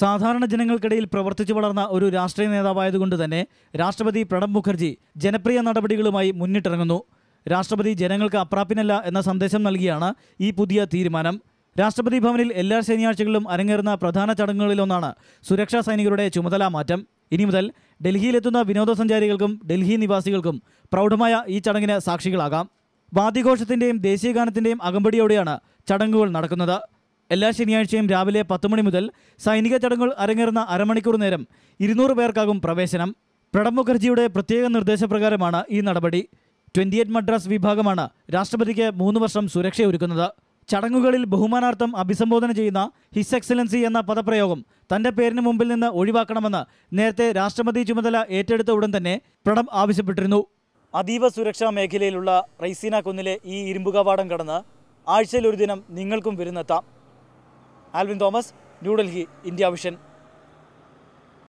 സാധാരണ ജനങ്ങൾക്കിടയിൽ പ്രവർത്തിച്ചു വളർന്ന ഒരു രാഷ്ട്രീയ നേതാവായതുകൊണ്ട് തന്നെ രാഷ്ട്രപതി പ്രണബ് മുഖർജി ജനപ്രിയ നടപടികളുമായി മുന്നിട്ടിറങ്ങുന്നു. രാഷ്ട്രപതി ജനങ്ങൾക്ക് അപ്രാപ്യനല്ല എന്ന സന്ദേശം നൽകിയാണ് ഈ പുതിയ തീരുമാനം. രാഷ്ട്രപതി ഭവനിൽ എല്ലാ ശനിയാഴ്ചകളിലും അരങ്ങേറുന്ന പ്രധാന ചടങ്ങുകളിലൊന്നാണ് സുരക്ഷാ സൈനികരുടെ ചുമതല മാറ്റം. ഇനി മുതൽ ഡൽഹിയിലെത്തുന്ന വിനോദസഞ്ചാരികൾക്കും ഡൽഹി നിവാസികൾക്കും പ്രൗഢമായ ഈ ചടങ്ങിന് സാക്ഷികളാകാം. വാദ്യഘോഷത്തിന്റെയും ദേശീയഗാനത്തിന്റെയും അകമ്പടിയോടെയാണ് ചടങ്ങുകൾ നടക്കുന്നത്. എല്ലാ ശനിയാഴ്ചയും രാവിലെ പത്ത് മണി മുതൽ സൈനിക ചടങ്ങുകൾ അരങ്ങേറുന്ന അരമണിക്കൂർ നേരം ഇരുന്നൂറ് പേർക്കാകും പ്രവേശനം. പ്രണബ് മുഖർജിയുടെ പ്രത്യേക നിർദ്ദേശപ്രകാരമാണ് ഈ നടപടി. ട്വന്റി എയ്റ്റ് മദ്രാസ് വിഭാഗമാണ് രാഷ്ട്രപതിക്ക് മൂന്ന് വർഷം സുരക്ഷയൊരുക്കുന്നത് ചടങ്ങുകളിൽ ബഹുമാനാർത്ഥം അഭിസംബോധന ചെയ്യുന്ന ഹിസ് എക്സലൻസി എന്ന പദപ്രയോഗം തന്റെ പേരിന് മുമ്പിൽ നിന്ന് ഒഴിവാക്കണമെന്ന് നേരത്തെ രാഷ്ട്രപതി ചുമതല ഏറ്റെടുത്ത ഉടൻ തന്നെ പ്രണബ് ആവശ്യപ്പെട്ടിരുന്നു. അതീവ സുരക്ഷാ മേഖലയിലുള്ള റൈസീന കുന്നിലെ ഈ ഇരുമ്പുകവാടം കടന്ന് ആഴ്ചയിൽ ഒരു ദിനം നിങ്ങൾക്കും വരുന്നെത്താം. Alvin Thomas New Delhi India vision.